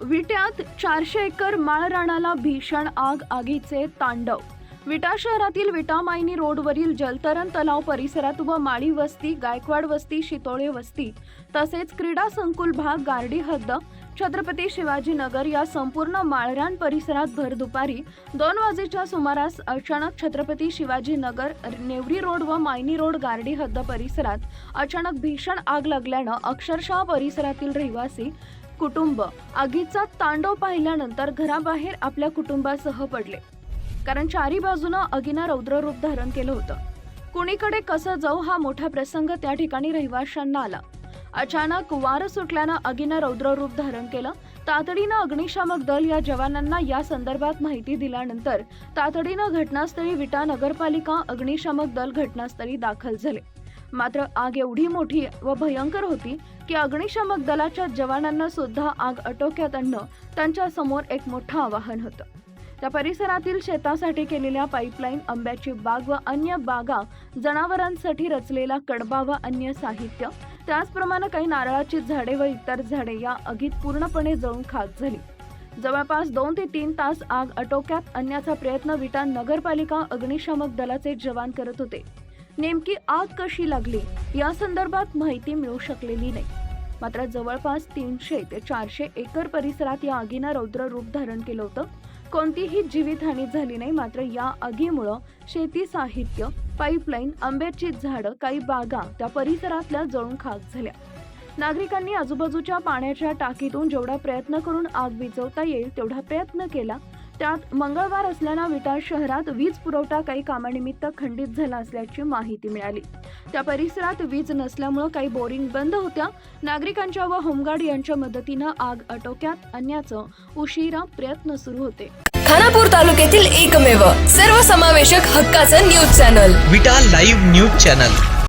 विट्यात चारशे एकर माळराणाला भीषण आग आगीचे तांडव. विटा शहरातील विटा मायनी रोडवरील जलतरण तलाव परिसरात व माळी वस्ती गायकवाड वस्ती शितोळे वस्ती तसेच क्रीडा संकुल भाग गार्डी हद्द छत्रपती शिवाजी नगर या संपूर्ण माळरान परिसरात भर दुपारी दोन वाजेच्या सुमारास अचानक छत्रपती शिवाजी नगर नेवरी रोड व मायनी रोड गार्डी हद्द परिसरात अचानक भीषण आग लागल्यानं अक्षरशः परिसरातील रहिवासी कुटुंब. आगीचा तांडव पाहिल्यानंतर घराबाहेर आपल्या कुटुंबासह पडले. कारण चारी बाजूनं अगीनं रौद्ररूप धारण केलं होतं. कुणीकडे कसं जाऊ हा मोठा प्रसंग त्या ठिकाणी रहिवाशांना आला. अचानक वार सुटल्यानं अगीनं रौद्ररूप धारण केलं. तातडीनं अग्निशामक दल या जवानांना या संदर्भात माहिती दिल्यानंतर तातडीनं घटनास्थळी विटा नगरपालिका अग्निशामक दल घटनास्थळी दाखल झाले. मात्र आग एवढी मोठी व भयंकर होती की अग्निशामक दलाच्या जवानांना सुद्धा आग आटोक्यात आणणं त्यांच्यासमोर एक मोठं आवाहन होतं. त्या परिसरातील शेतासाठी केलेल्या पाईपलाईन आंब्याची बाग व अन्य बागा जनावरांसाठी रचलेला कडबा व अन्य साहित्य त्याचप्रमाणे काही नारळाची झाडे व इतर झाडे या आगीत पूर्णपणे जळून खाक झाली. जवळपास दोन ते तीन तास आग आटोक्यात आणण्याचा प्रयत्न विटा नगरपालिका अग्निशामक दलाचे जवान करत होते. नेमकी आग कशी लागली या संदर्भात माहिती मिळू शकलेली नाही. मात्र जवळपास तीनशे ते चारशे एकर परिसरात या आगीनं रौद्र रूप धारण केलं होतं. कोणतीही जीवितहानी झाली नाही मात्र या आगीमुळं शेती साहित्य पाईपलाईन आंब्याची झाडं काही बागा त्या परिसरातल्या जळून खाक झाल्या. नागरिकांनी आजूबाजूच्या पाण्याच्या टाकीतून जेवढा प्रयत्न करून आग विझवता येईल तेवढा प्रयत्न केला त्यात मंगळवार असल्यानं विटा शहरात वीज पुरवठा काही कामानिमित्त खंडित झाला असल्याची माहिती मिळाली. त्या परिसरात वीज नसल्यामुळं काही बोरिंग बंद होत्या. नागरिकांच्या व होमगार्ड यांच्या मदतीनं आग आटोक्यात आणण्याचं उशिरा प्रयत्न सुरू होते. खानापूर तालुक्यातील एकमेव सर्वसमावेशक हक्काचं news channel. Vita live news channel.